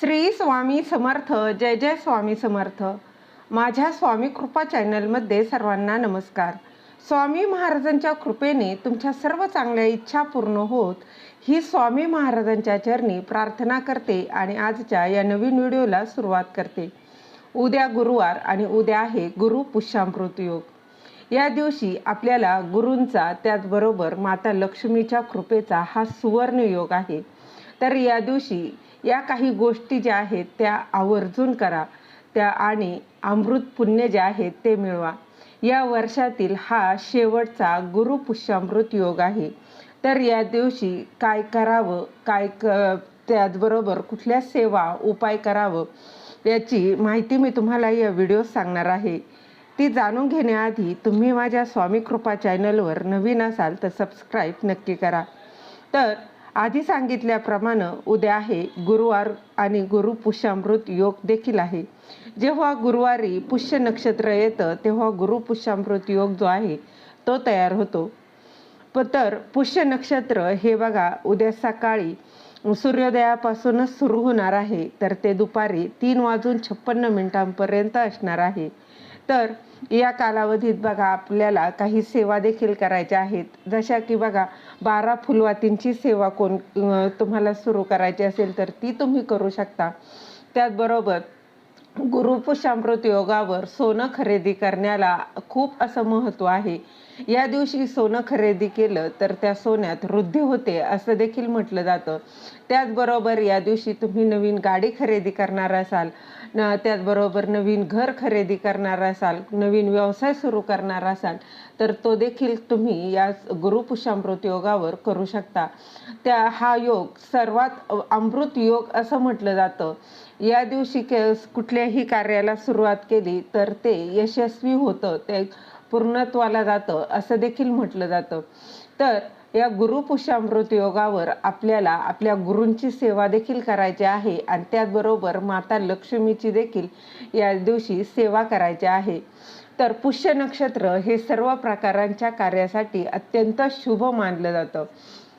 श्री स्वामी समर्थ जय जय स्वामी समर्थ. माझ्या स्वामी कृपा चॅनलमध्ये सर्वांना नमस्कार. स्वामी महाराजांच्या कृपेने तुमच्या सर्व चांगल्या इच्छा पूर्ण होत ही स्वामी महाराजांच्या चरणी प्रार्थना करते आणि आजच्या या नवीन व्हिडिओला सुरुवात करते. उद्या गुरुवार आणि उद्या आहे गुरु पुष्यामृत योग. या दिवशी आपल्याला गुरूंचा त्याचबरोबर माता लक्ष्मीच्या कृपेचा हा सुवर्ण योग आहे. तर या दिवशी या काही गोष्टी ज्या आहेत त्या आवर्जून करा. त्या आणि अमृत पुण्य जे आहेत ते मिळवा. या वर्षातील हा शेवटचा गुरु पुष्यामृत योग आहे. तर या दिवशी काय करावं काय क त्याचबरोबर कुठल्या सेवा उपाय करावं याची माहिती मी तुम्हाला या व्हिडिओ सांगणार आहे. ती जाणून घेण्याआधी तुम्ही माझ्या स्वामी कृपा चॅनलवर नवीन असाल तर सबस्क्राईब नक्की करा. तर आधी सांगितल्याप्रमाणे उद्या आहे गुरुवार आणि गुरु पुष्यामृत योग देखील आहे. जेव्हा गुरुवारी पुष्य नक्षत्र येतं तेव्हा गुरु पुष्यामृत योग जो आहे तो तयार होतो. प तर पुष्य नक्षत्र हे बघा उद्या सकाळी सूर्योदयापासूनच सुरू होणार आहे. तर ते दुपारी तीन वाजून छप्पन्न मिनिटांपर्यंत असणार आहे. तर या कालावधीत बघा आपल्याला काही सेवा देखील करायच्या आहेत. जशा की बघा बारा फुलवातींची सेवा कोण तुम्हाला सुरू करायची असेल तर ती तुम्ही करू शकता. त्याचबरोबर गुरुपुषामृत योगावर सोनं खरेदी करण्याला खूप असं महत्त्व आहे. या दिवशी सोनं खरेदी केलं तर त्या सोन्यात वृद्धी होते असं देखील म्हटलं जातं. त्याचबरोबर या दिवशी तुम्ही नवीन गाडी खरेदी करणार असाल न त्याचबरोबर नवीन घर खरेदी करणार असाल नवीन व्यवसाय सुरू करणार असाल तर तो देखील तुम्ही या गुरुपुषामृत योगावर करू शकता. त्या हा योग सर्वात अमृत योग असं म्हटलं जातं. या दिवशी के कुठल्याही कार्याला सुरुवात केली तर ते यशस्वी होतं ते पूर्णत्वाला जातं असं देखील म्हटलं जातं. तर या गुरुपुषामृत योगावर आपल्याला आपल्या गुरूंची सेवा देखील करायची आहे आणि त्याचबरोबर माता लक्ष्मीची देखील या दिवशी सेवा करायची आहे. तर पुष्य नक्षत्र हे सर्व प्रकारांच्या कार्यासाठी अत्यंत शुभ मानलं जातं.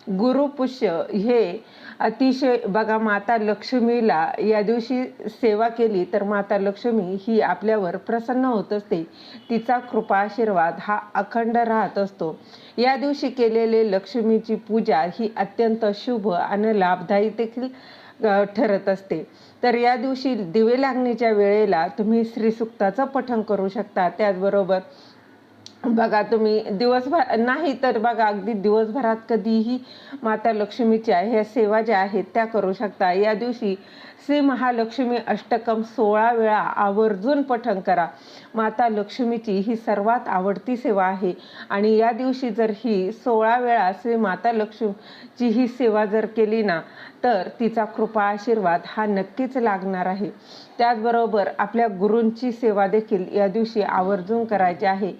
गुरुपुष्य हे अतिशय बघा माता लक्ष्मीला या दिवशी सेवा केली तर माता लक्ष्मी ही आपल्यावर प्रसन्न होत असते. तिचा कृपा आशीर्वाद हा अखंड राहत असतो. या दिवशी केलेले लक्ष्मीची पूजा ही अत्यंत शुभ आणि लाभदायी देखील ठरत असते. तर या दिवशी दिवे लागण्याच्या वेळेला तुम्ही श्रीसुक्ताचं पठण करू शकता. त्याचबरोबर बघा तुम्ही दिवसभर नाही तर बघा अगदी दिवसभरात कधीही माता लक्ष्मीच्या ह्या सेवा ज्या आहेत त्या करू शकता. या दिवशी श्री महालक्ष्मी अष्टकम सोळा वेळा आवर्जून पठण करा. माता लक्ष्मीची ही सर्वात आवडती सेवा आहे. आणि या दिवशी जर ही सोळा वेळा श्री माता लक्ष्मीची ही सेवा जर केली ना तर तिचा कृपा आशीर्वाद हा नक्कीच लागणार आहे. त्याचबरोबर आपल्या गुरूंची सेवा देखील या दिवशी आवर्जून करायची आहे.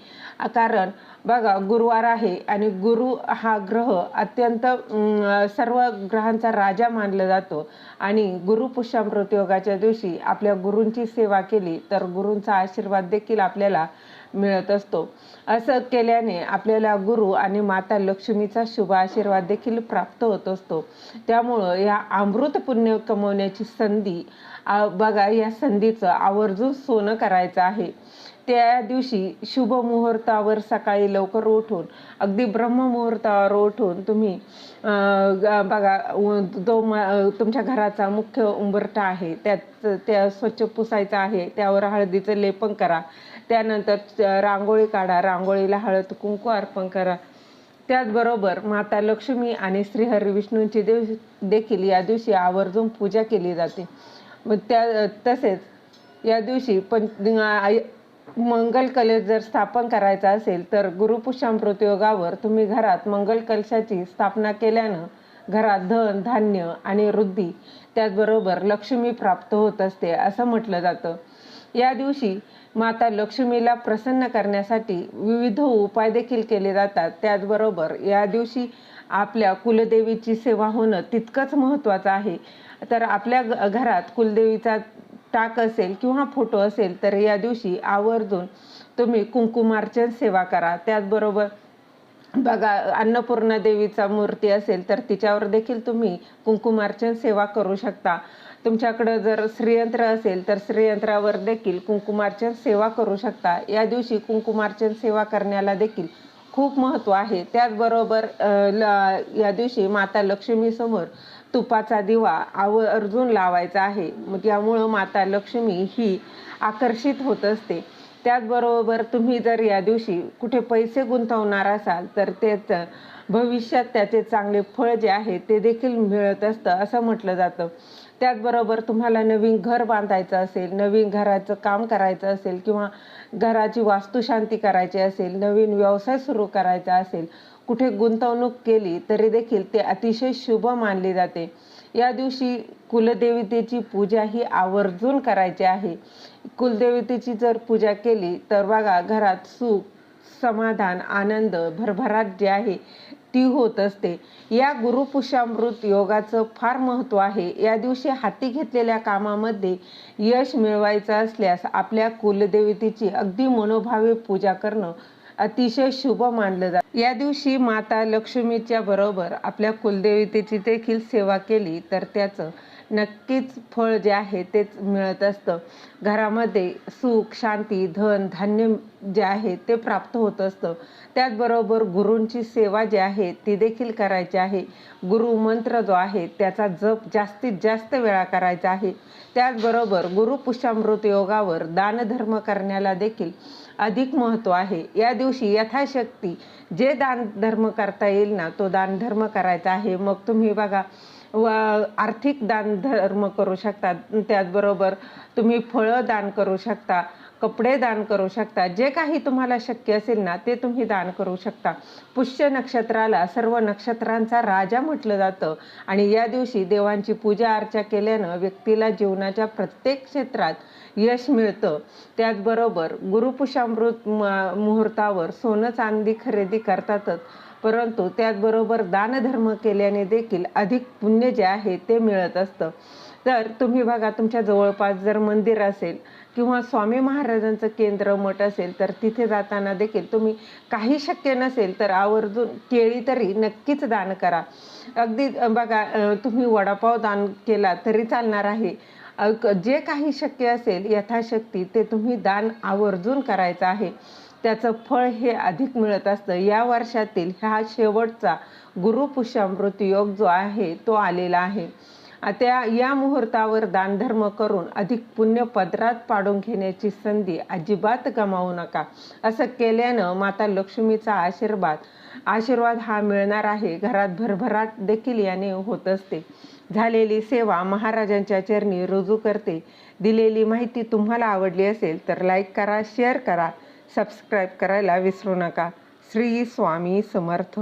कारण बघा गुरुवार आहे आणि गुरु हा ग्रह अत्यंत अं, सर्व ग्रहांचा राजा मानला जातो. आणि गुरु पुष्यामृत योगाच्या दिवशी आपल्या गुरूंची सेवा केली तर गुरूंचा आशीर्वाद देखील आपल्याला मिळत असतो. असं केल्याने आपल्याला गुरु आणि माता लक्ष्मीचा शुभ आशीर्वाद देखील प्राप्त होत असतो. त्यामुळं या अमृत पुण्य कमवण्याची संधी बघा या संधीचं आवर्जून सोनं करायचं आहे. त्या दिवशी शुभ मुहूर्तावर सकाळी लवकर उठून अगदी ब्रह्ममुहूर्तावर उठून तुम्ही बघा जो तुमच्या घराचा मुख्य उंबरठा आहे. त्यात त्या स्वच्छ पुसायचा आहे त्यावर हळदीचं लेपन करा. त्यानंतर रांगोळी काढा रांगोळीला हळद कुंकू अर्पण करा. त्याचबरोबर माता लक्ष्मी आणि श्रीहरी विष्णूंची देव देखील या दिवशी आवर्जून पूजा केली जाते. मग त्या तसेच या दिवशी पण आय- मंगल कलश जर स्थापन करायचा असेल तर गुरुपुष्यामृत योगावर तुम्ही घरात मंगल कलशाची स्थापना केल्यानं घरात धन धान्य आणि वृद्धी त्याचबरोबर लक्ष्मी प्राप्त होत असते असं म्हटलं जातं. या दिवशी माता लक्ष्मीला प्रसन्न करण्यासाठी विविध उपाय देखील केले जातात. त्याचबरोबर या दिवशी आपल्या कुलदेवीची सेवा होणं तितकंच महत्त्वाचं आहे. तर आपल्या घरात कुलदेवीचा टाक असेल किंवा फोटो असेल तर या दिवशी आवर्जून तुम्ही कुंकुमार्चन सेवा करा. त्याचबरोबर बघा अन्नपूर्णा देवीचा मूर्ती असेल तर तिच्यावर देखील तुम्ही कुंकुमार्चन सेवा करू शकता. तुमच्याकडं जर श्रीयंत्र असेल तर श्रीयंत्रावर देखील कुंकुमार्चन सेवा करू शकता. या दिवशी कुंकुमार्चन सेवा करण्याला देखील खूप महत्त्व आहे. त्याचबरोबर ल या दिवशी माता लक्ष्मीसमोर तुपाचा दिवा आव अर्जून लावायचा आहे. मग त्यामुळं माता लक्ष्मी ही आकर्षित होत असते. त्याचबरोबर तुम्ही जर या दिवशी कुठे पैसे गुंतवणार असाल तर त्याचं भविष्यात त्याचे चांगले फळ जे आहे ते देखील मिळत असतं असं म्हटलं जातं. त्याचबरोबर तुम्हाला नवीन घर बांधायचं असेल नवीन घराचं काम करायचं असेल किंवा घराची वास्तुशांती करायची असेल नवीन व्यवसाय सुरू करायचा असेल कुठे गुंतवणूक केली तरी देखील ते अतिशय शुभ मानले जाते. या दिवशी कुलदेवतेची पूजा ही आवर्जून करायची आहे. कुलदेवतेची जर पूजा केली तर बघा घरात सुख समाधान आनंद भरभराट जे आहे ती होत असते. या गुरुपुषामृत योगाचं फार महत्त्व आहे. या दिवशी हाती घेतलेल्या कामामध्ये यश मिळवायचं असल्यास आपल्या कुलदेवतेची अगदी मनोभावे पूजा करणं अतिशय शुभ मानलं जातं. या दिवशी माता लक्ष्मीच्या बरोबर आपल्या कुलदेवतेची देखील सेवा केली तर त्याचं नक्कीच फळ जे आहे तेच मिळत असतं. घरामध्ये सुख शांती धन धान्य जे आहे ते प्राप्त होत असतं. त्याचबरोबर गुरूंची सेवा जी आहे ती देखील करायची आहे. गुरु मंत्र जो आहे त्याचा जप जास्तीत जास्त वेळा करायचा आहे. त्याचबरोबर गुरुपुष्यामृत योगावर दानधर्म करण्याला देखील अधिक महत्त्व आहे. या दिवशी यथाशक्ती जे दान धर्म करता येईल ना तो दानधर्म करायचा आहे. मग तुम्ही बघा व आर्थिक दान धर्म करू शकता. त्याचबरोबर तुम्ही फळं दान करू शकता. कपडे दान करू शकता. जे काही तुम्हाला शक्य असेल ना ते तुम्ही दान करू शकता. पुष्य नक्षत्राला सर्व नक्षत्रांचा राजा म्हटलं जातं. आणि या दिवशी देवांची पूजा अर्चा केल्यानं व्यक्तीला जीवनाच्या प्रत्येक क्षेत्रात यश मिळतं. त्याचबरोबर गुरुपुषामृत मुहूर्तावर सोनं चांदी खरेदी करतातच. परंतु त्याचबरोबर दानधर्म केल्याने देखील अधिक पुण्य जे आहे ते मिळत असतं. तर तुम्ही बघा तुमच्या जवळपास जर मंदिर असेल किंवा स्वामी महाराजांचं केंद्र मठ असेल तर तिथे जाताना देखील तुम्ही काही शक्य नसेल तर आवर्जून केळी तरी नक्कीच दान करा. अगदी बघा तुम्ही वडापाव दान केला तरी चालणार आहे. क- जे काही शक्य असेल यथाशक्ती ते तुम्ही दान आवर्जून करायचं आहे. त्याचं फळ हे अधिक मिळत असतं. या वर्षातील हा शेवटचा गुरुपुष्यामृत योग जो आहे तो आलेला आहे. त्या या मुहूर्तावर दानधर्म करून अधिक पुण्य पदरात पाडून घेण्याची संधी अजिबात गमावू नका. असं केल्यानं माता लक्ष्मीचा आशीर्वाद आशीर्वाद हा मिळणार आहे. घरात भरभराट देखील याने होत असते. झालेली सेवा महाराजांच्या चरणी रुजू करते. दिलेली माहिती तुम्हाला आवडली असेल तर लाईक करा शेअर करा सबस्क्राईब करायला विसरू नका. श्री स्वामी समर्थ.